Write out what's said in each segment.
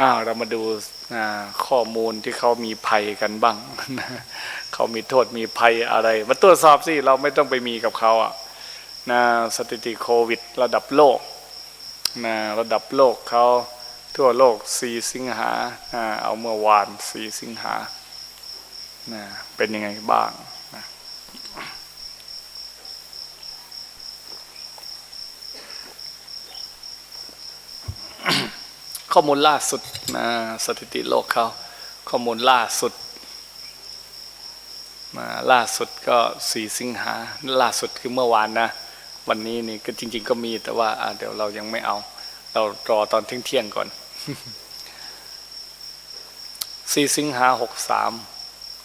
อ้าวเรามาดูข้อมูลที่เขามีภัยกันบ้างเขามีโทษมีภัยอะไรมาตรวจสอบสิเราไม่ต้องไปมีกับเขาอะนะสถิติโควิด ระดับโลกนะระดับโลกเขาทั่วโลก 4 สิงหาอ่าเอาเมื่อวาน 4 สิงหานะเป็นยังไงบ้าง ข้อมูลล่าสุดนะสถิติโลกเขาข้อมูลล่าสุดมาล่าสุดก็สี่สิงหาล่าสุดคือเมื่อวานนะ วันนี้นี่ก็จริง ๆ ก็มีแต่ว่าเดี๋ยวเรายังไม่เอา เรารอตอนเที่ยงๆก่อนสี่สิงหาหกสาม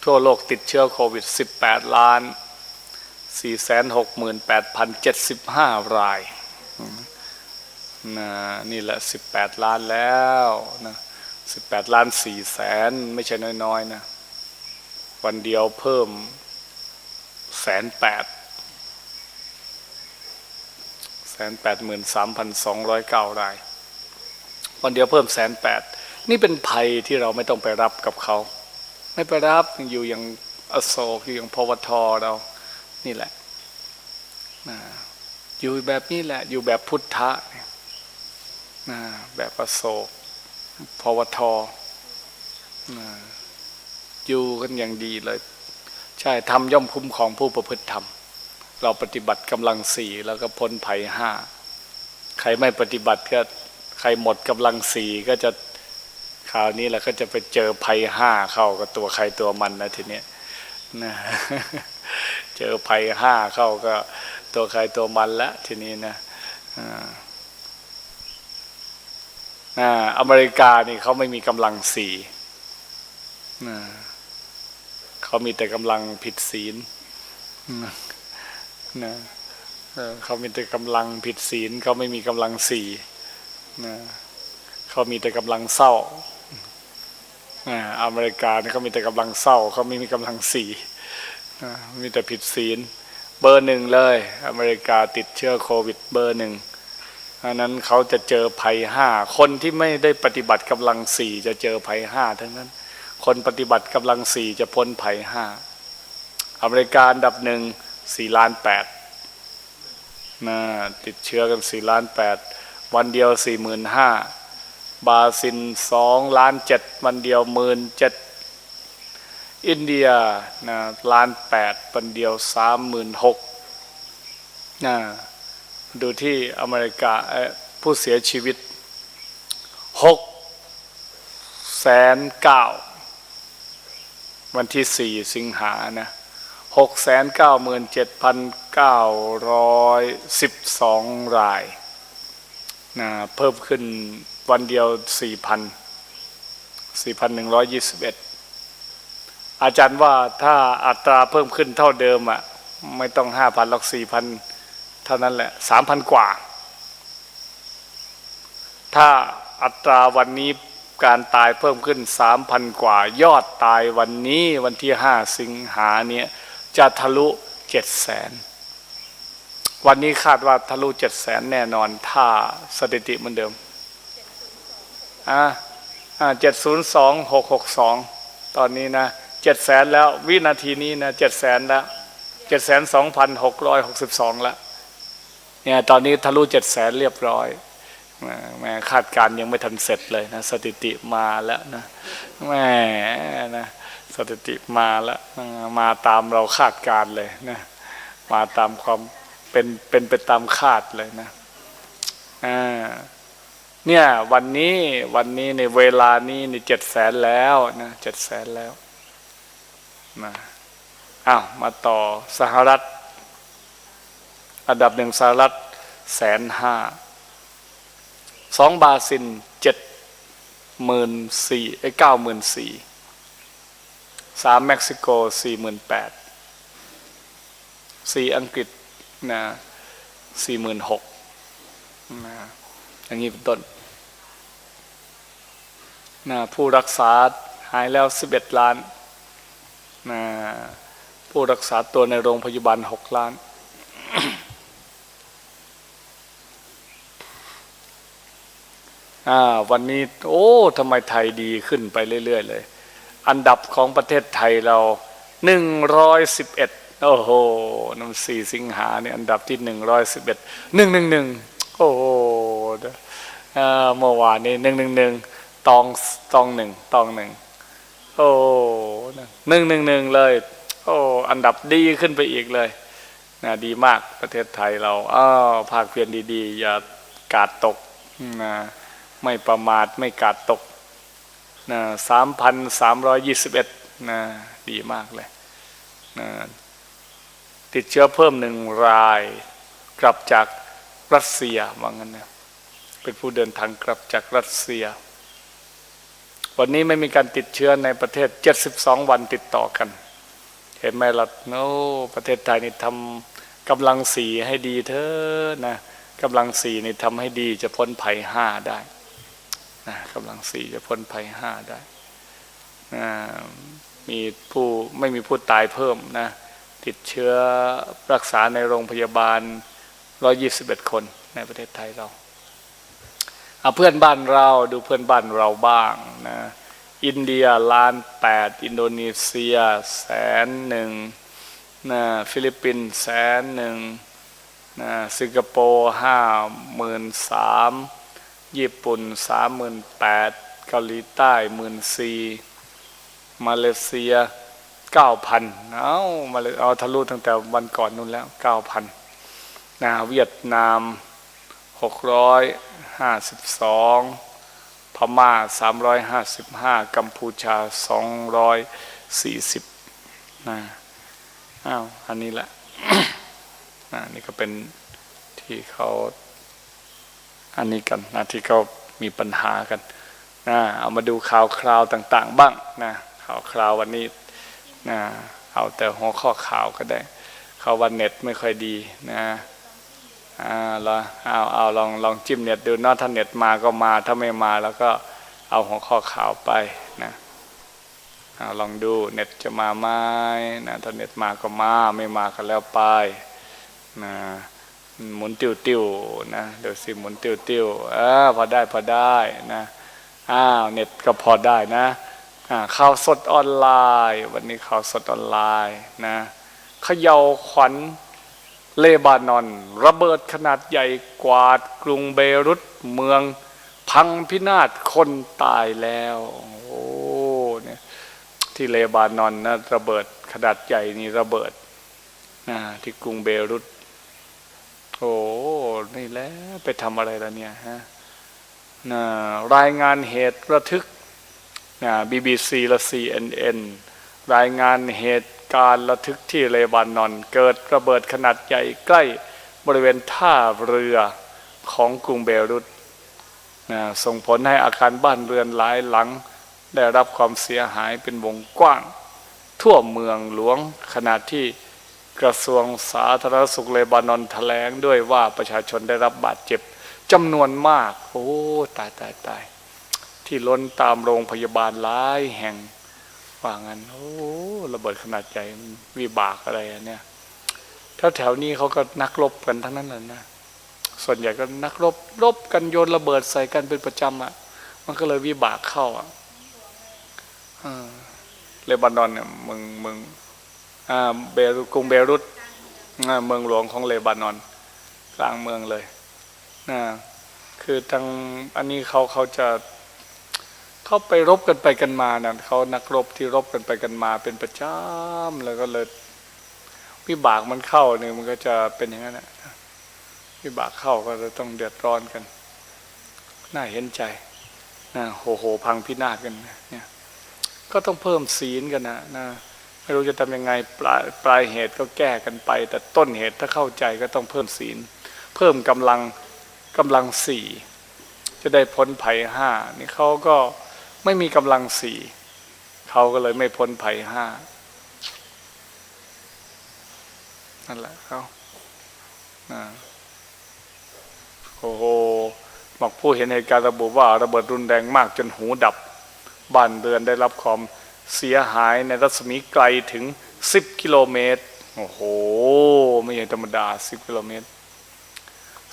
ทั่วโลกติดเชื้อโควิดสิบแปดล้านสี่แสนหกหมื่นแปดพันเจ็ดสิบห้าราย นะนี่แหละสิบแปดล้านแล้วนะสิบแปดล้านสี่แสนไม่ใช่น้อยๆนะวันเดียวเพิ่มแสนแปดแสนแปดหมื่นสามพันสองร้อยเก้าราย วันเดียวเพิ่มแสนแปดนี่เป็นภัยที่เราไม่ต้องไปรับกับเขา ไม่ไปรับอยู่อย่างอโศกอยู่อย่างพวทเรา นี่แหละอยู่แบบนี้แหละ อยู่แบบพุทธะ แบบประโศกพวทนะอยู่กันอย่างดีเลย ใช่ทำย่อมคุ้มของผู้ประพฤติธรรม เราปฏิบัติกำลังสี่แล้วก็พ้นภัยห้าใครไม่ปฏิบัติก็ใครหมดกำลังสี่ก็จะคราวนี้แหละก็จะไปเจอภัยห้าเข้ากับตัวใครตัวมันนะทีเนี้ยนะเจอภัยห้าเข้าก็ตัวใครตัวมันละทีนี้นะอ่า อ่าอเมริกานี่เขาไม่มีกำลังสีนะเขามีแต่กำลังผิดศีลนะเขามีแต่กำลังผิดศีลเขาไม่มีกำลังสีนะเขามีแต่กำลังเศร้าอ่าอเมริกานี่เขามีแต่กำลังเศร้าเขาไม่มีกำลังสีนะมีแต่ผิดศีล เบอร์หนึ่งเลย อเมริกาติดเชื้อโควิดเบอร์หนึ่ง อันนั้นเขาจะเจอภัยห้าคนที่ไม่ได้ปฏิบัติกำลังสี่จะเจอภัยห้าทั้งนั้น คนปฏิบัติกำลังสี่จะพ้นภัยห้าอเมริกาดับหนึ่งสี่ล้านแปดนะติดเชื้อกันสี่ล้านแปดวันเดียวสี่หมื่นห้าบาซิลสองล้านเจ็ดวันเดียวหมื่นเจ็ดอินเดียนะล้านแปดวันเดียวสามหมื่นหกนะ ดูที่อเมริกาผู้เสียชีวิตหกแสนเก้าวันที่สี่สิงหานะหกแสนเก้าหมื่นเจ็ดพันเก้าร้อยสิบสองรายนะเพิ่มขึ้นวันเดียวสี่พันสี่พันหนึ่งร้อยยี่สิบเอ็ดอาจารย์ว่าถ้าอัตราเพิ่มขึ้นเท่าเดิมอะไม่ต้องห้าพันหรอกสี่พัน เท่านั้นแหละสามพันกว่า ถ้าอัตราวันนี้การตายเพิ่มขึ้นสามพันกว่า ยอดตายวันนี้วันที่ห้าสิงหาเนี่ยจะทะลุเจ็ดแสนวันนี้คาดว่าทะลุเจ็ดแสนแน่นอน ถ้าสถิติเหมือนเดิมอ่าอ่าเจ็ดศูนย์สองหกหกสองตอนนี้นะเจ็ดแสนแล้ววินาทีนี้นะเจ็ดแสนแล้วเจ็ดแสนสองพันหกร้อยหกสิบสองแล้ว เนี่ยตอนนี้ทะลุเจ็ดแสนเรียบร้อยแม่คาดการยังไม่ทันเสร็จเลยนะสถิติมาแล้วนะแม่นะสถิติมาแล้วมาตามเราคาดการเลยนะมาตามความเป็นเป็นไปตามคาดเลยนะอ่าเนี่ยวันนี้วันนี้ในเวลานี้ในเจ็ดแสนแล้วนะเจ็ดแสนแล้วนะอ้าวมาต่อสหรัฐ อันดับหนึ่งสหรัฐแสนห้าสองบาซิลเจ็ดหมื่นสี่ไอ้เก้าหมื่นสี่สามเม็กซิโกสี่หมื่นแปดสี่อังกฤษนะสี่หมื่นหกนะอย่างนี้เป็นต้นนะผู้รักษาหายแล้วสิบเอ็ดล้านนะผู้รักษาตัวในโรงพยาบาลหกล้าน น อ่า วันนี้โอ้ทำไมไทยดีขึ้นไปเรื่อย ๆ เลย อันดับของประเทศไทยเราหนึ่งร้อยสิบเอ็ดโอ้โหน้ำสี่สิงหาเนี่ยอันดับที่หนึ่งร้อยสิบเอ็ดหนึ่งหนึ่งหนึ่งโอ้โหเอ่อเมื่อวานนี้หนึ่งหนึ่งหนึ่งตองตองหนึ่งตองหนึ่งโอ้หนึ่งหนึ่งหนึ่งเลย โอ้อันดับดีขึ้นไปอีกเลยนะดีมากประเทศไทยเราอ้าวภาคเพียรดีๆ อย่ากาดตกนะ ไม่ประมาทไม่กาดตกนะสามพันสามร้อยยี่สิบเอ็ดนะดีมากเลยนะติดเชื้อเพิ่มหนึ่งรายกลับจากรัสเซียว่างั้นนะเป็นผู้เดินทางกลับจากรัสเซีย วันนี้ไม่มีการติดเชื้อในประเทศ 72 วันติดต่อกัน เห็นไหมล่ะโอ้ประเทศไทยนี่ทำกำลังสีให้ดีเถอะนะกำลังสีนี่ทำให้ดีจะพ้นภัยห้าได้ นะกำลังสี่จะพ้นภัยห้าได้นะมีผู้ไม่มีผู้ตายเพิ่มนะติดเชื้อรักษาในโรงพยาบาล 121 คนในประเทศไทยเราเอาเพื่อนบ้านเราดูเพื่อนบ้านเราบ้างนะอินเดียล้านแปดอินโดนีเซียแสนหนึ่งนะฟิลิปปินส์แสนหนึ่งนะสิงคโปร์ห้าหมื่นสาม ญี่ปุ่นสามหมื่นแปดเกาหลีใต้หมื่นสี่มาเลเซียเก้าพันเอามาเลเอาทะลุตั้งแต่วันก่อนนู้นแล้วเก้าพันนะเวียดนามหกร้อยห้าสิบสองพม่าสามร้อยห้าสิบห้ากัมพูชาสองร้อยสี่สิบนะอ้าวอันนี้แหละ นี่ก็เป็นที่เขา อันนี้กันนะที่เขามีปัญหากันนะเอามาดูข่าวคราวต่าง ๆ บ้างนะข่าวคราววันนี้นะเอาแต่หัวข้อข่าวก็ได้เขาวันเน็ตไม่ค่อยดีนะอ่าล้วเอาเอาลองลองจิ้มเน็ตดูนอะถ้าเน็ตมาก็มาถ้าไม่มาแล้วก็เอาหัวข้อข่าวไปนะเอาลองดูเน็ตจะมาไหมนะถ้าเน็ตมาก็มาไม่มาก็แล้วไปนะ หมุนติวติวๆนะเดี๋ยวสิหมุนติวติวๆเออพอได้พอได้นะอ้าวเน็ตก็พอได้นะอ่าข่าวสดออนไลน์ วันนี้ข่าวสดออนไลน์นะเขย่าขวัญเลบานอน ระเบิดขนาดใหญ่กวาดกรุงเบรุตเมือง พังพินาศคนตายแล้วโอ้เนี่ยที่เลบานอนนะระเบิดขนาดใหญ่นี่ระเบิดนะที่กรุงเบรุต อ้ นี่แหล้วไปทำอะไรแล้วเนี่ยฮะนะรายงานเหตุระทึกนะ BBC และ CNN รายงานเหตุการณ์ระทึกที่เลบานอน เกิดระเบิดขนาดใหญ่ใกล้บริเวณท่าเรือของกรุงเบรุตนะส่งผลให้อาคารบ้านเรือนหลายหลัง ได้รับความเสียหายเป็นวงกว้าง ทั่วเมืองหลวงขณะที่ กระทรวงสาธารณสุขเลบานอนแถลงด้วยว่าประชาชนได้รับบาดเจ็บจำนวนมาก โอ้ตายตายตายที่ล้นตามโรงพยาบาลหลายแห่งว่างั้นโอ้ระเบิดขนาดใหญ่วิบากอะไรอะเนี่ยแถวแถวนี้เขาก็นักรบกันทั้งนั้นเลยนะส่วนใหญ่ก็นักรบรบกันโยนระเบิดใส่กันเป็นประจำอะ่ะ มันก็เลยวิบากเข้าอะเลบานอนเนี่ยมืองมือง เบรุกรุงเบรุตเมืองหลวงของเลบานอน กลางเมืองเลยนะคือทางอันนี้เขาเขาจะเขาไปรบกันไปกันมานะเขานักรบที่รบกันไปกันมาเป็นประจำแล้วก็เลยวิบากมันเข้าเนี่ยมันก็จะเป็นอย่างนั้นนะวิบากเข้าก็จะต้องเดือดร้อนกัน น่าเห็นใจนะโหโหพังพินาศกันเนี่ย ก็ต้องเพิ่มศีลกันนะนะ ไม่รู้จะทำยังไงปลายปลายเหตุก็แก้กันไป แต่ต้นเหตุถ้าเข้าใจก็ต้องเพิ่มศีล เพิ่มกำลังกำลังสี่จะได้พ้นภัยห้านี่เขาก็ไม่มีกำลังสี่เขาก็เลยไม่พ้นภัยห้านั่นแหละเขาอ่าโอ้โหบอกผู้เห็นเหตุการณ์ระบุว่า ระเบิดรุนแรงมากจนหูดับบ้านเรือนได้รับความ เสียหายในรัศมีไกลถึง 10 กิโลเมตร โอ้โห ไม่ใช่ธรรมดา 10 กิโลเมตร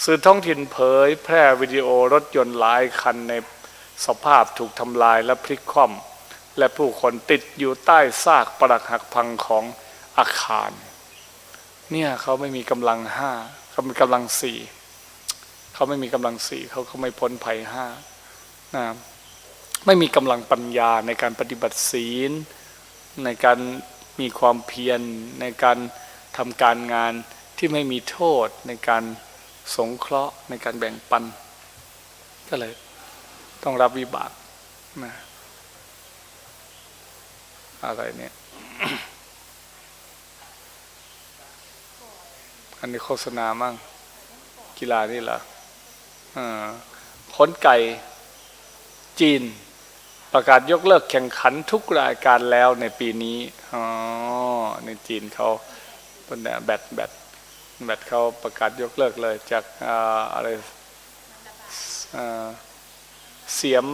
สื่อท้องถิ่นเผยแพร่วิดีโอรถยนต์หลายคันในสภาพถูกทำลายและพลิกคว่ำและผู้คนติดอยู่ใต้ซากปรักหักพังของอาคาร เนี่ยเขาไม่มีกำลังห้าเขามีกำลังสี่เขาไม่มีกำลังสี่เขาก็ไม่พ้นภัยห้านะครับ ไม่มีกำลังปัญญาในการปฏิบัติศีล ในการมีความเพียร ในการทำการงานที่ไม่มีโทษในการสงเคราะห์ในการแบ่งปัน ก็เลยต้องรับวิบากนะอะไรเนี่ยอันนี้โฆษณามั่งกีฬานี่เหรออ่าขนไก่จีน ประกาศยกเลิกแข่งขันทุกรายการแล้วในปีนี้ อ๋อ ในจีนเขาเนแบตแบตแบตเขาประกาศยกเลิกเลยจากอาอะไรเสียม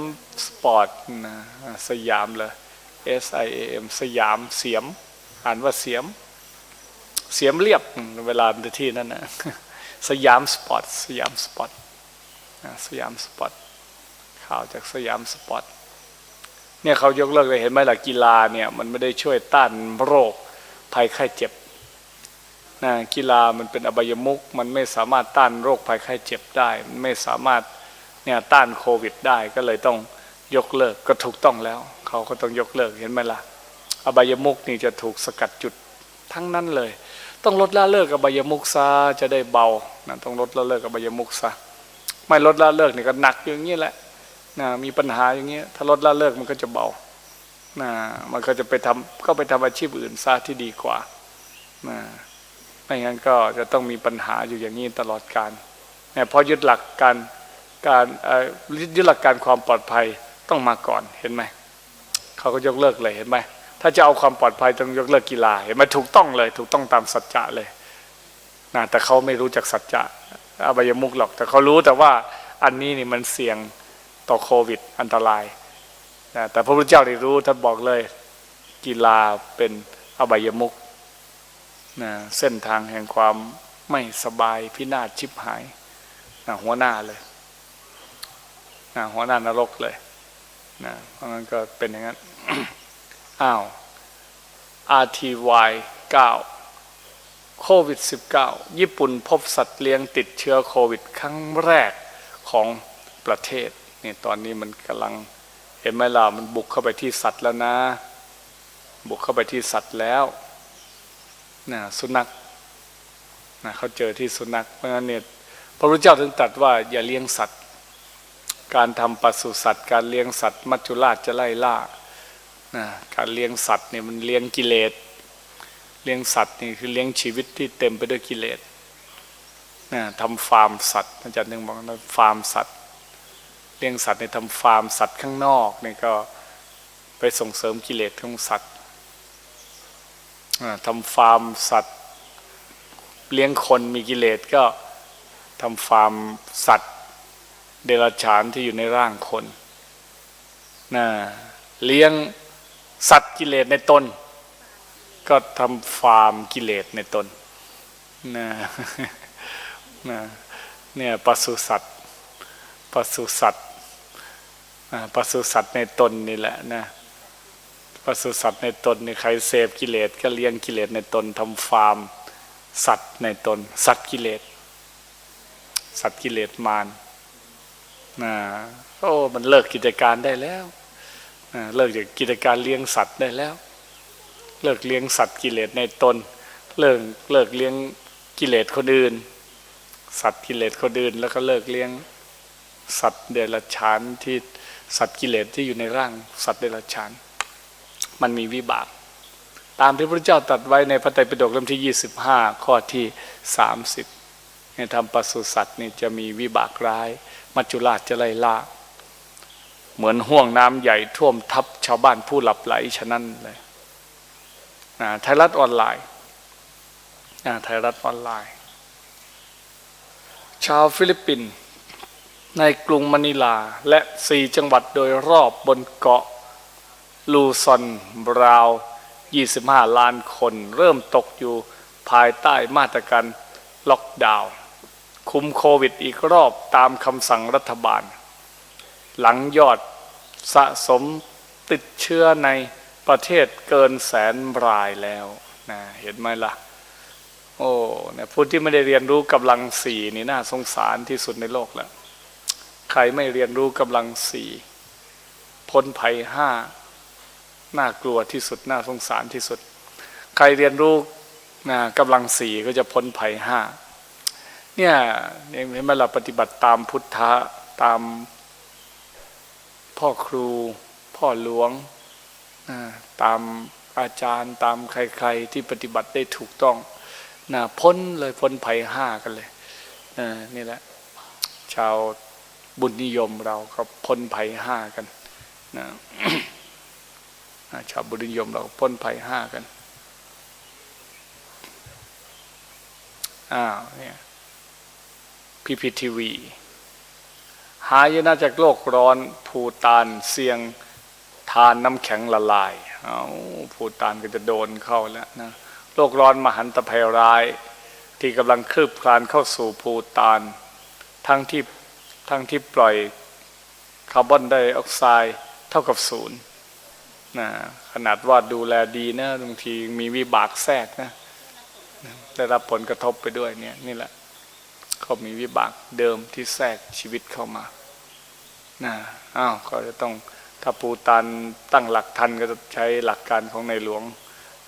สปอร์ตนะสยามเลย S I A M สยามเสียม อ่านว่าเสียม เสียมเรียบเวลาที่นั่นนะสยามสปอร์ตสยามสปอร์ตสยามสปอร์ตข่าวจากสยามสปอร์ต เนี่ยเขายกเลิกเลยเห็นไหมล่ะกีฬาเนี่ยมันไม่ได้ช่วยต้านโรคภัยไข้เจ็บนะกีฬามันเป็นอบายมุกมันไม่สามารถต้านโรคภัยไข้เจ็บได้ มันไม่สามารถเนี่ยต้านโควิดได้ก็เลยต้องยกเลิกก็ถูกต้องแล้ว เขาก็ต้องยกเลิกเห็นไหมล่ะ อบายมุกนี่จะถูกสกัดจุดทั้งนั้นเลย ต้องลดละเลิกอบายมุกซะจะได้เบานะต้องลดละเลิกอบายมุกซะไม่ลดละเลิกนี่ก็หนักอยู่อย่างนี้แหละ นะมีปัญหาอย่างเงี้ยถ้าลดละเลิกมันก็จะเบานะมันก็จะไปทำก็ไปทำอาชีพอื่นซะที่ดีกว่านะไม่งั้นก็จะต้องมีปัญหาอยู่อย่างนี้ตลอดการเนี่ยเพราะยึดหลักการการยึดหลักการความปลอดภัยต้องมาก่อนเห็นไหมเขาก็ยกเลิกเลยเห็นไหมถ้าจะเอาความปลอดภัยต้องยกเลิกกีฬาเห็นไหมถูกต้องเลย ถูกต้องตามสัจจะเลยนะแต่เขาไม่รู้จักสัจจะอบายมุกหรอก แต่เขารู้แต่ว่าอันนี้นี่มันเสี่ยง ต่อโควิดอันตรายนะแต่พระพุทธเจ้าได้รู้ท่านบอกเลย กีฬาเป็นอบายมุกนะเส้นทางแห่งความไม่สบายพินาศชิบหายนะหัวหน้าเลยนะหัวหน้านรกเลยนะเพราะงั้นก็เป็นอย่างนั้นอ้าว RTY 9โควิด -19 ญี่ปุ่นพบสัตว์เลี้ยงติดเชื้อโควิด ครั้งแรกของประเทศ นี่ตอนนี้มันกำลัง เห็นไหมล่ะมันบุกเข้าไปที่สัตว์แล้วนะ บุกเข้าไปที่สัตว์แล้วนะสุนัขนะเขาเจอที่สุนัขเพราะงั้นเนี่ยพระพุทธเจ้าถึงตรัสว่าอย่าเลี้ยงสัตว์ การทำปศุสัตว์ การเลี้ยงสัตว์ มัจจุราชจะไล่ล่านะการเลี้ยงสัตว์เนี่ยมันเลี้ยงกิเลสเลี้ยงสัตว์นี่คือเลี้ยงชีวิตที่เต็มไปด้วยกิเลสนะทำฟาร์มสัตว์อาจารย์หนึ่งบอกว่าฟาร์มสัตว์ เลี้ยงสัตว์ในทำฟาร์มสัตว์ข้างนอกนี่ก็ไปส่งเสริมกิเลสของสัตว์ทำฟาร์มสัตว์ เลี้ยงคนมีกิเลสก็ทำฟาร์มสัตว์ เดรัจฉานที่อยู่ในร่างคนนะเลี้ยงสัตว์กิเลสในตน ก็ทำฟาร์มกิเลสในตนนะนะเนี่ยปศุสัตว์ปศุสัตว์ ปศุสัตว์ในตนนี่แหละนะปศุสัตว์ในตนนี่ใครเสพกิเลสก็เลี้ยงกิเลสในตนทำฟาร์ม สัตว์ในตน สัตว์กิเลส สัตว์กิเลสมารนะโอ้มันเลิกกิจการได้แล้วเลิกจากกิจการเลี้ยงสัตว์ได้แล้ว เลิกเลี้ยงสัตว์กิเลสในตน เลิกเลิกเลี้ยงกิเลสคนอื่น สัตว์กิเลสคนอื่น แล้วก็เลิกเลี้ยงสัตว์เดรัจฉานที่ สัตว์กิเลสที่อยู่ในร่างสัตว์เดรัจฉาน มันมีวิบาก ตามที่พระเจ้าตรัสไว้ในพระไตรปิฎกเล่มที่ 25 ข้อที่ 30ในทำปศุสัตว์นี่จะมีวิบากร้าย มัจจุราชจะไล่ล่าเหมือนห่วงน้ำใหญ่ท่วมทับชาวบ้านผู้หลับไหลฉะนั้นเลยนะไทยรัฐออนไลน์นะไทยรัฐออนไลน์ ชาวฟิลิปปินส์ ในกรุงมะนิลาและสี่จังหวัดโดยรอบบนเกาะลูซอนบราว 25 ล้านคน เริ่มตกอยู่ภายใต้มาตรการล็อกดาวน์คุมโควิดอีกรอบตามคำสั่งรัฐบาล หลังยอดสะสมติดเชื้อในประเทศเกินแสนรายแล้วนะเห็นไหมล่ะ โอ้เนี่ยผู้ที่ไม่ได้เรียนรู้กำลังสี่นี่น่าสงสารที่สุดในโลกแล้ว ใครไม่เรียนรู้กำลังสี่พ้นภัยห้าน่ากลัวที่สุดน่าสงสารที่สุด ใครเรียนรู้นะกำลังสี่ก็จะพ้นภัยห้าเนี่ยเห็นไหมเราปฏิบัติตามพุทธะตามพ่อครู พ่อหลวงนะตามอาจารย์ตามใคร ๆ ที่ปฏิบัติได้ถูกต้องนะพ้นเลยพ้นภัยห้ากันเลยนี่แหละชาว บุญนิยมเราก็พ้นภัยห้ากันนะชาวบุญนิยมเราพ้นภัยห้ากันอ้าวเนี่ยพีพีทีวีหายนะจากโลกร้อนภูตานเสียงทานน้ำแข็งละลายเอาภูตานก็จะโดนเข้าแล้วนะโลกร้อนมหันตภัยร้าย ที่กำลังคืบคลานเข้าสู่ภูตาน ทั้งที่ ทั้งที่ปล่อยคาร์บอนไดออกไซด์เท่ากับศูนย์นะขนาดว่าดูแลดีนะบางทีมีวิบากแทรกนะได้รับผลกระทบไปด้วยเนี่ยนี่แหละเขามีวิบากเดิมที่แทรกชีวิตเข้ามานะอ้าวก็จะต้องถ้าปูตันตั้งหลักทันก็จะใช้หลักการของในหลวง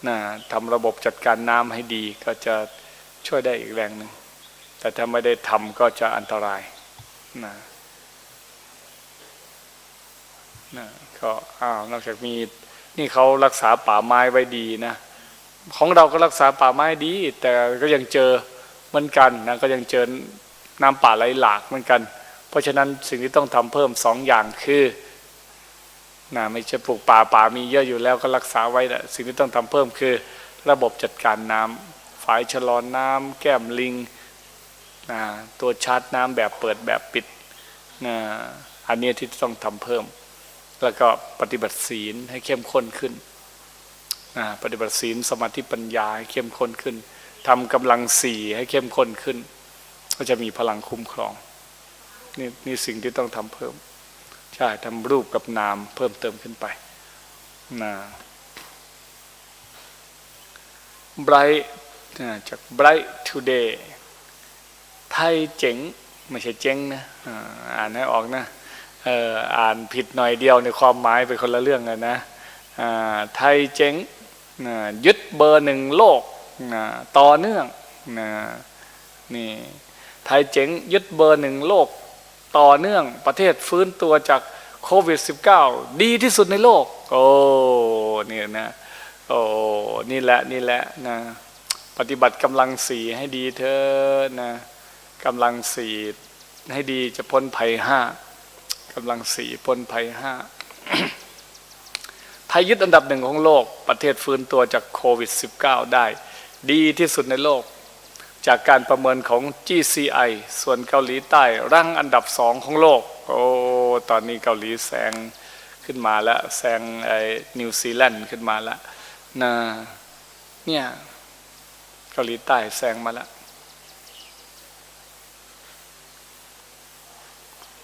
นะทำระบบจัดการน้ำให้ดีก็จะช่วยได้อีกแรงหนึ่งแต่ถ้าไม่ได้ทำก็จะอันตราย นะนะก็อ้าวนอกจากมีนี่เขารักษาป่าไม้ไว้ดีนะของเราก็รักษาป่าไม้ดี แต่ก็ยังเจอเหมือนกันนะก็ยังเจอน้ำป่าไหลหลากเหมือนกัน เพราะฉะนั้นสิ่งที่ต้องทำเพิ่มสองอย่างคือนะไม่ใช่ปลูกป่าป่ามีเยอะอยู่แล้วก็รักษาไว้แต่สิ่งที่ต้องทำเพิ่มคือ ระบบจัดการน้ำฝายชะลอนน้ำแก้มลิง นะตัวชาร์จน้ำแบบเปิดแบบปิดนะอันนี้ที่ต้องทำเพิ่ม แล้วก็ปฏิบัติศีลให้เข้มข้นขึ้นปฏิบัติศีลสมาธิปัญญาให้เข้มข้นขึ้นทำกำลังสี่ให้เข้มข้นขึ้น ก็จะมีพลังคุ้มครองนี่นี่สิ่งที่ต้องทำเพิ่ม ใช่ทำรูปกับนามเพิ่มเติมขึ้นไปนะไบรท์จากไบรท์ทูเดย์ ทยเจ๋งไม่ใช่เจ๋งนะอ่านให้ออกนะอ่านผิดหน่อยเดียวในความหมายเป็นคนละเรื่องกันนะไทยเจ๋งยึดเบอร์หนึ่งโลกต่อเนื่องนี่ไทยเจ๋งยึดเบอร์หนึ่งโลกต่อเนื่องประเทศฟื้นตัวจากโควิด -19 ดีที่สุดในโลก โอ้นี่นะโอ้นี่แหละนี่แหละนะปฏิบัติกำลังสีให้ดีเธอนะ กำลังสี่ให้ดีจะพ้นภัยห้ากำลังสี่พ้นภัยห้าไทยยึดอันดับหนึ่งของโลกประเทศฟื้นตัวจากโควิด -19 ได้ ดีที่สุดในโลก จากการประเมินของ GCI ส่วนเกาหลีใต้รั้งอันดับสองของโลก โอ้ตอนนี้เกาหลีแซงขึ้นมาแล้วแซงไอ้นิวซีแลนด์ขึ้นมาแล้วนะเนี่ยเกาหลีใต้แซงมาแล้ว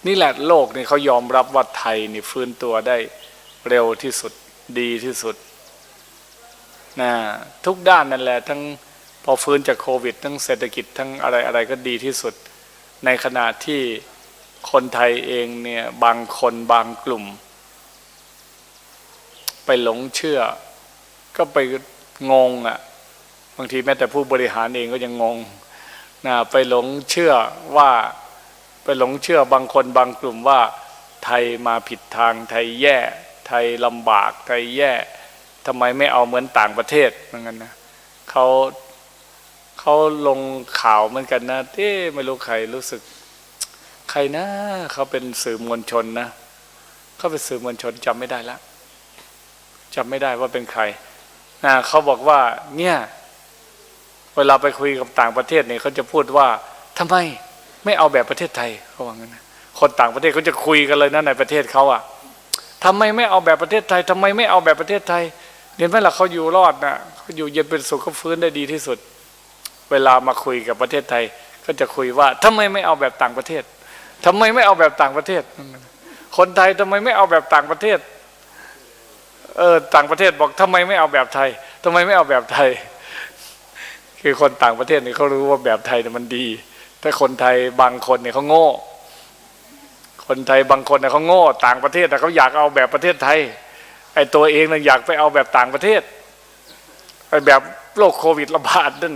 นี่แหละโลกนี่เขายอมรับว่าไทยนี่ฟื้นตัวได้เร็วที่สุดดีที่สุดนะทุกด้านนั่นแหละทั้งพอฟื้นจากโควิด ทั้งเศรษฐกิจทั้งอะไรอะไรก็ดีที่สุด ในขณะที่คนไทยเองเนี่ยบางคนบางกลุ่ม ไปหลงเชื่อ ก็ไปงงอะ่ะบางทีแม้แต่ผู้บริหารเองก็ยังงงนะไปหลงเชื่อว่า ไปหลงเชื่อบางคนบางกลุ่มว่า ไทยมาผิดทางไทยแย่ ไทยลำบากไทยแย่ทำไมไม่เอาเหมือนต่างประเทศเหมือนกันนะเขาเขาลงข่าวเหมือนกันนะที่ไม่รู้ใครรู้สึก ใครนะเขาเป็นสื่อมวลชนนะเขาเป็นสื่อมวลชนจำไม่ได้แล้วจำไม่ได้ว่าเป็นใครนะเขาบอกว่า เนี่ย เวลาไปคุยกับต่างประเทศเนี่ยเขาจะพูดว่าทำไม ไม่เอาแบบประเทศไทยเขาว่างั้นนะคนต่างประเทศเขาจะคุยกันเลยนะในประเทศเขาอะทำไมไม่เอาแบบประเทศไทยทำไมไม่เอาแบบประเทศไทยเห็นไหมล่ะเขาอยู่รอดนะเขาอยู่เย็นเป็นสุขเขาฟื้นได้ดีที่สุด เวลามาคุยกับประเทศไทย ก็จะคุยว่าทำไมไม่เอาแบบต่างประเทศทำไมไม่เอาแบบต่างประเทศ คนไทยทำไมไม่เอาแบบต่างประเทศเออต่างประเทศบอกทำไมไม่เอาแบบไทยทำไมไม่เอาแบบไทย คือคนต่างประเทศเนี่ยเขารู้ว่าแบบไทยเนี่ยมันดี แต่คนไทยบางคนเนี่ยเขาโง่ คนไทยบางคนเนี่ยเขาโง่ ต่างประเทศแต่เขาอยากเอาแบบประเทศไทย ไอ้ตัวเองเนี่ยอยากไปเอาแบบต่างประเทศไอ้แบบโรคโควิดระบาดนั่น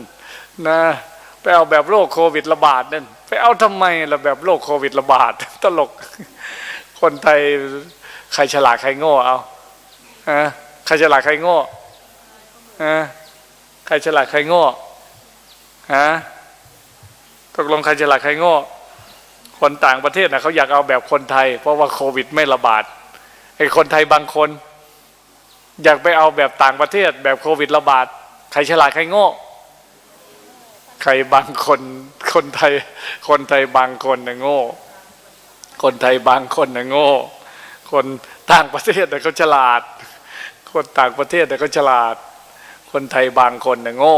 นะไปเอาแบบโรคโควิดระบาดนั่นไปเอาทำไมล่ะแบบโรคโควิดระบาด ตลก คนไทยใครฉลาดใครโง่เอาฮะใครฉลาดใครโง่ฮะใครฉลาดใครโง่ฮะ ตกลงใครฉลาดใครโง่คนต่างประเทศนะเขาอยากเอาแบบคนไทย เพราะว่าโควิดไม่ระบาดไอ้คนไทยบางคน อยากไปเอาแบบต่างประเทศ แบบโควิดระบาดใครฉลาดใครโง่ใครบางคนคนไทย คนไทยบางคนนะโง่ คนไทยบางคนนะโง่ คนต่างประเทศนะเขาฉลาด คนต่างประเทศนะเขาฉลาด คนไทยบางคนนะโง่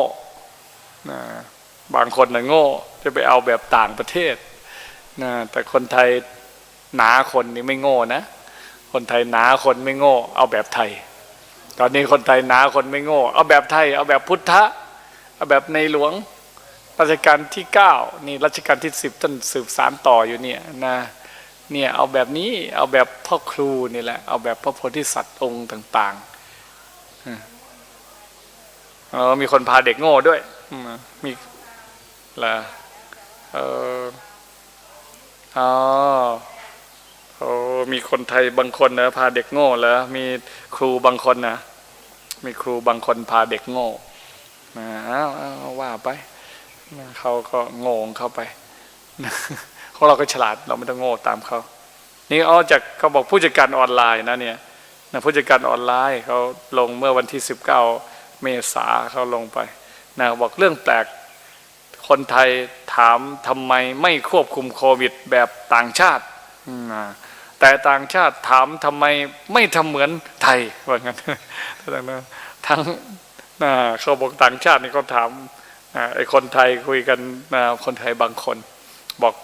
นะ บางคนนะโง่จะไปเอาแบบต่างประเทศนะแต่คนไทยหนาคนนี่ไม่โง่นะ คนไทยหนาคนไม่โง่ เอาแบบไทย ตอนนี้คนไทยหนาคนไม่โง่ เอาแบบไทย เอาแบบพุทธะ เอาแบบในหลวงรัชกาลที่เก้านี่รัชกาลที่สิบท่านสืบสารต่ออยู่เนี่ยนะเนี่ยเอาแบบนี้เอาแบบพ่อครูนี่แหละ เอาแบบพระโพธิสัตว์องค์ต่างๆเออมีคนพาเด็กโง่ด้วยอื มมีละเอออ๋อโอ้มีคนไทยบางคนนะพาเด็กโง่แล้วมีครูบางคนนะมีครูบางคนพาเด็กโง่นะเอาเอาว่าไปเขาก็โง่ของเข้าไปของเราก็ฉลาดเราไม่ต้องโง่ตามเขานี่เอจากเขาบอกผู้จัดการออนไลน์นะเนี่ยนะผู้จัดการออนไลน์เขาลงเมื่อวันที่ 19 เมษาเขาลงไปนะบอกเรื่องแปลก คนไทยถามทำไมไม่ควบคุมโควิดแบบต่างชาติแต่ต่างชาติถามทำไมไม่ทำเหมือนไทยว่างั้นทั้งนะเขาบอกต่างชาตินี่เขาถามไอ้คนไทยคุยกันคนไทยบางคน บอก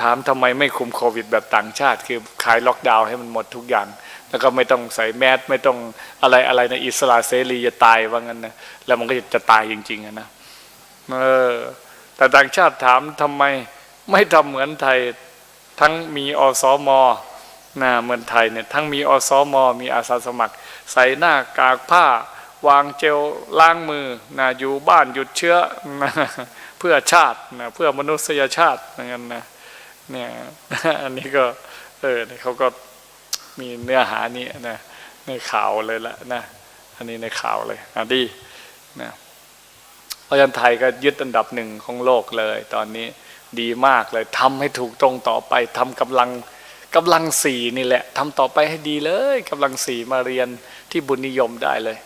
ถามทำไมไม่คุมโควิด แบบต่างชาติ คือขายล็อกดาวน์ให้มันหมดทุกอย่าง แล้วก็ไม่ต้องใส่แมสไม่ต้องอะไรอะไรนะอิสระเสรีจะตายว่างั้นนะแล้วมันก็จะตายจริงๆนะเออ แต่ต่างชาติถามทำไมไม่ทำเหมือนไทยทั้งมีอสมนะเหมือนไทยเนี่ยทั้งมีอสมมีอาสาสมัคร ใส่หน้ากากผ้าวางเจลล้างมือนะอยู่บ้านหยุดเชื้อนะเพื่อชาตินะเพื่อมนุษยชาติอย่างนั้นนะเนี่ยอันนี้ก็เออเขาก็มีเนื้อหานี้นะในข่าวเลยละนะอันนี้ในข่าวเลยอะดีนะ ราะฉะนั้นไทยก็ยึดอันดับหนึ่งของโลกเลย ตอนนี้ดีมากเลยทำให้ถูกตรงต่อไปทำกำลังกำลังสี่นี่แหละทำต่อไปให้ดีเลยกำลังสี่มาเรียนที่บุญนิยมได้เลย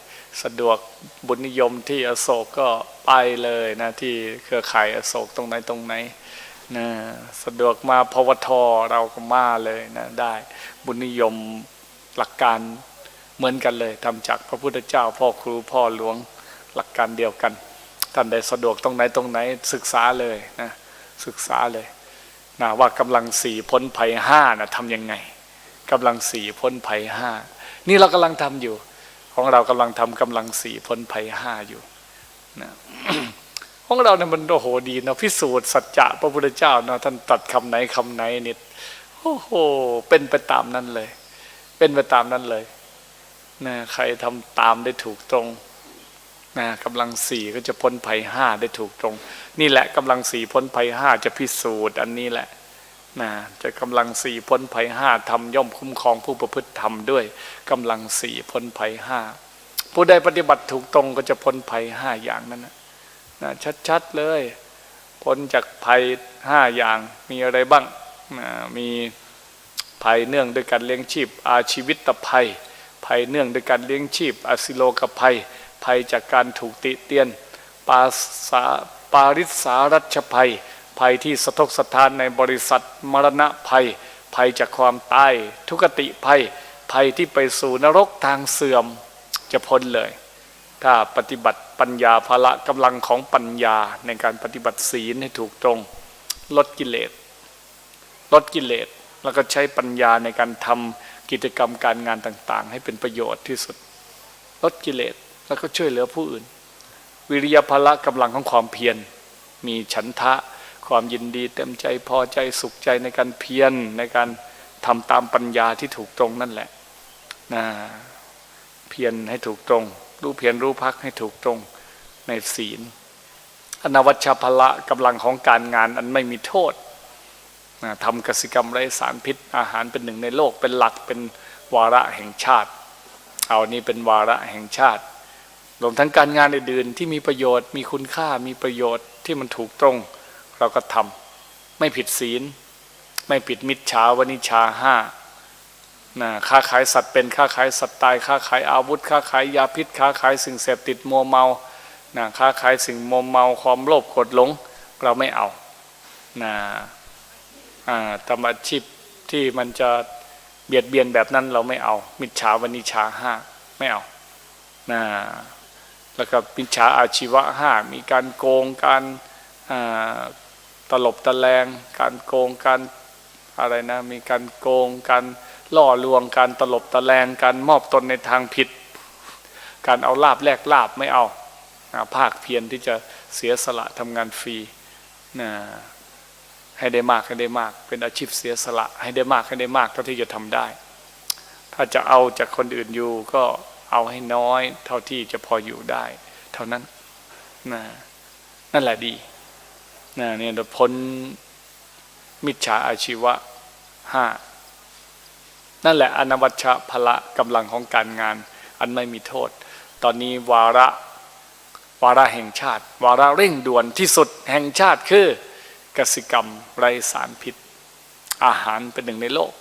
สะดวกบุญนิยมที่อโศกก็ไปเลยนะที่เครือข่ายอโศกตรงไหนตรงไหนนะสะดวกมาพวทเราก็มาเลยนะได้บุญนิยมหลักการเหมือนกันเลยทำจากพระพุทธเจ้าพ่อครูพ่อหลวงหลักการเดียวกัน ท่านใดสะดวกตรงไหนตรงไหนศึกษาเลยนะศึกษาเลยนะว่ากำลังสี่พ้นภัยห้านะทำยังไงกำลังสี่พ้นภัยห้านี่เรากำลังทำอยู่ ของเรากำลังทำกำลังสี่พ้นภัยห้าอยู่นะของเราเนี่ยมันโอ้โหดีเนาะพิสูจน์สัจจะพระพุทธเจ้าเนาะท่านตัดคำไหนคำไหนนี่โอ้โหเป็นไปตามนั้นเลย เป็นไปตามนั้นเลยนะใครทำตามได้ถูกตรง นะกำลังสี่ก็จะพ้นภัยห้าได้ถูกตรง นี่แหละกำลังสี่พ้นภัยห้าจะพิสูจน์อันนี้แหละนะจะกำลังสี่พ้นภัยห้าทำย่อมคุ้มครองผู้ประพฤติธรรมด้วยกำลังสี่พ้นภัยห้าผู้ใดปฏิบัติถูกตรงก็จะพ้นภัยห้าอย่างนั้นนะนะชัดๆเลย พ้นจากภัยห้าอย่างมีอะไรบ้างนะมีภัยเนื่องด้วยการเลี้ยงชีพ อาชีวิตภัย ภัยเนื่องด้วยการเลี้ยงชีพ อสิโลกภัย ภัยจากการถูกติเตียน ปาสาปาริสารัชภัย ภัยที่สะทกสะทานในบริษัทมรณะภัย ภัยจากความตายทุกติภัย ภัยที่ไปสู่นรกทางเสื่อมจะพ้นเลย ถ้าปฏิบัติปัญญาภละกำลังของปัญญาในการปฏิบัติศีลให้ถูกตรง ลดกิเลสลดกิเลสแล้วก็ใช้ปัญญาในการทำกิจกรรมการงานต่างๆ ให้เป็นประโยชน์ที่สุด ลดกิเลส แล้วก็ช่วยเหลือผู้อื่น วิริยภละกำลังของความเพียร มีฉันทะ ความยินดีเต็มใจพอใจสุขใจในการเพียรในการทำตามปัญญาที่ถูกตรงนั่นแหละนะเพียรให้ถูกตรง รู้เพียรรู้พักให้ถูกตรงในศีล อนวัชพละกำลังของการงานอันไม่มีโทษนะทำกสิกรรมไร้สารพิษ อาหารเป็นหนึ่งในโลกเป็นหลักเป็นวาระแห่งชาติ เอานี่เป็นวาระแห่งชาติ รวมทั้งการงานอื่นๆ ที่มีประโยชน์มีคุณค่ามีประโยชน์ที่มันถูกตรง เราก็ทำไม่ผิดศีล ไม่ผิดมิจฉาวนิชชาห้านะค้าขายสัตว์เป็นค้าขายสัตว์ตายค้าขายอาวุธค้าขายยาพิษค้าขายสิ่งเสพติดมัวเมานะค้าขายสิ่งมัวเมาความโลภกดหลงเราไม่เอานะทำอาชีพที่มันจะเบียดเบียนแบบนั้นเราไม่เอา มิจฉาวนิชชาห้าไม่เอานะ แล้วก็มิจฉาอาชีวะห้ามีการโกงการตลบตะแลง การโกงการอะไรนะมีการโกง การล่อลวง การตลบตะแลง การมอบตนในทางผิด การเอาลาบแลกลาบไม่เอาภาคเพียรที่จะเสียสละทำงานฟรีนะให้ได้มากให้ได้มาก เป็นอาชีพเสียสละ ให้ได้มากให้ได้มากเท่าที่จะทำได้ ถ้าจะเอาจากคนอื่นอยู่ก็ เอาให้น้อย เท่าที่จะพออยู่ได้ เท่านั้นนะนั่นแหละดีนะเนี่ยพ้นมิจฉาอาชีวะห้านั่นแหละอนวัชชะพละกำลังของการงาน อันไม่มีโทษ ตอนนี้วาระวาระแห่งชาติ วาระเร่งด่วนที่สุดแห่งชาติคือกสิกรรมไรสารพิษ อาหารเป็นหนึ่งในโลก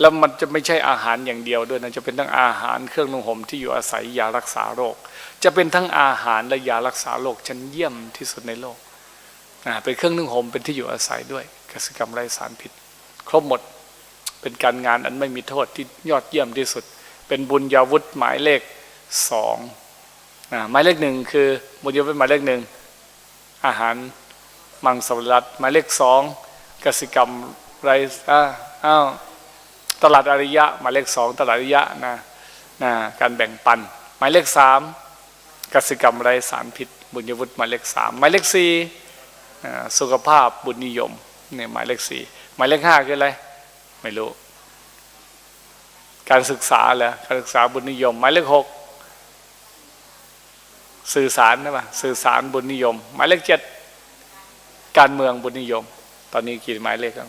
แล้วมันจะไม่ใช่อาหารอย่างเดียวด้วยนะจะเป็นทั้งอาหารเครื่องนุ่งห่มที่อยู่อาศัยยารักษาโรค จะเป็นทั้งอาหารและยารักษาโรคชั้นเยี่ยมที่สุดในโลกเป็นเครื่องนึ่งห่มเป็นที่อยู่อาศัยด้วยกสิกรรมไร้สารพิษครบหมดเป็นการงานอันไม่มีโทษที่ยอดเยี่ยมที่สุด เป็นบุญญาวุธหมายเลขสองหมายเลขหนึ่งคือบุญญาวุธหมายเลขหนึ่งอาหารมังสวิรัตหมายเลขสองกสิกรรมไรอ้าว ตลาดอริยะ หมายเลขสองตลาดอริยะนะนะการแบ่งปัน หมายเลขสามกสิกรรมไรสารพิษ บุญญวุธหมายเลขสามหมายเลขสี่สุขภาพบุญนิยมเนี่ยหมายเลขสี่หมายเลขห้าคืออะไร ไม่รู้ การศึกษาเหรอการศึกษาบุญนิยม หมายเลขหกสื่อสารนะป่ะสื่อสารบุญนิยม หมายเลขเจ็ดการเมืองบุญนิยม ตอนนี้กี่หมายเลขแล้ว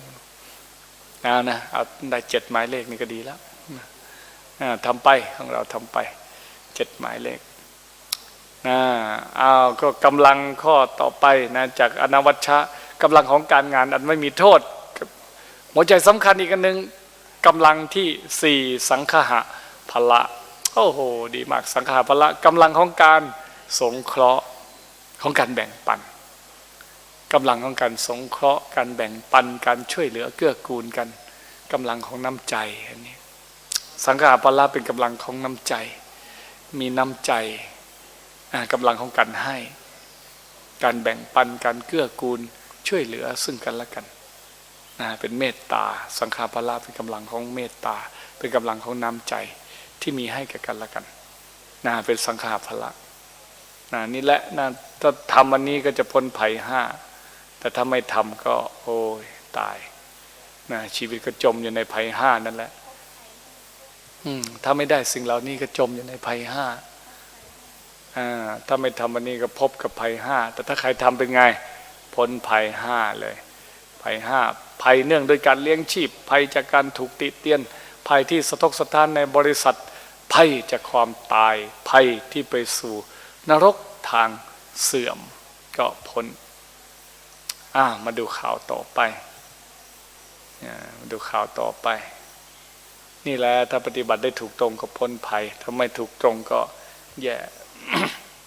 เอานะเอาได้เจ็ดหมายเลขนี่ก็ดีแล้วทำไปของเราทำไปเจ็ดหมายเลขนะอ้าก็กำลังข้อต่อไปนะจากอนวัชชะกำลังของการงานอันไม่มีโทษ หัวใจสำคัญอีกอันหนึ่งกำลังที่สี่สังคหะพละโอ้โหดีมากสังคหะพละกำลังของการสงเคราะห์ของการแบ่งปัน กำลังของการสงเคราะห์การแบ่งปันการช่วยเหลือเกื้อกูลกันกำลังของน้ำใจอันนี้สังขารพละเป็นกำลังของน้ำใจ มีน้ำใจกำลังของการให้ การแบ่งปันการเกื้อกูลช่วยเหลือซึ่งกันและกันนะเป็นเมตตา สังขารพละเป็นกำลังของเมตตา เป็นกำลังของน้ำใจที่มีให้กับกันและกันนะเป็นสังขารพละนะนี่แหละนะถ้าทำอันนี้ก็จะพ้นภัยห้า แต่ถ้าไม่ทำก็ โอ้ยตายนะชีวิตก็จมอยู่ในภัยห้านั่นแหละ อืม ถ้าไม่ได้สิ่งเหล่านี้ก็จมอยู่ในภัยห้าถ้าไม่ทำอันนี้ก็พบกับภัยห้าแต่ถ้าใครทำเป็นไงพ้นภัยห้าเลยภัยห้าภัยเนื่องโดยการเลี้ยงชีพ ภัยจากการถูกติเตียน ภัยที่สะทกสะท้านในบริษัท ภัยจากความตาย ภัยที่ไปสู่ นรกทางเสื่อมก็พ้น อ่ามาดูข่าวต่อไปมาดูข่าวต่อไป นี่แหละถ้าปฏิบัติได้ถูกตรงก็พ้นภัย ถ้าไม่ถูกตรงก็แย่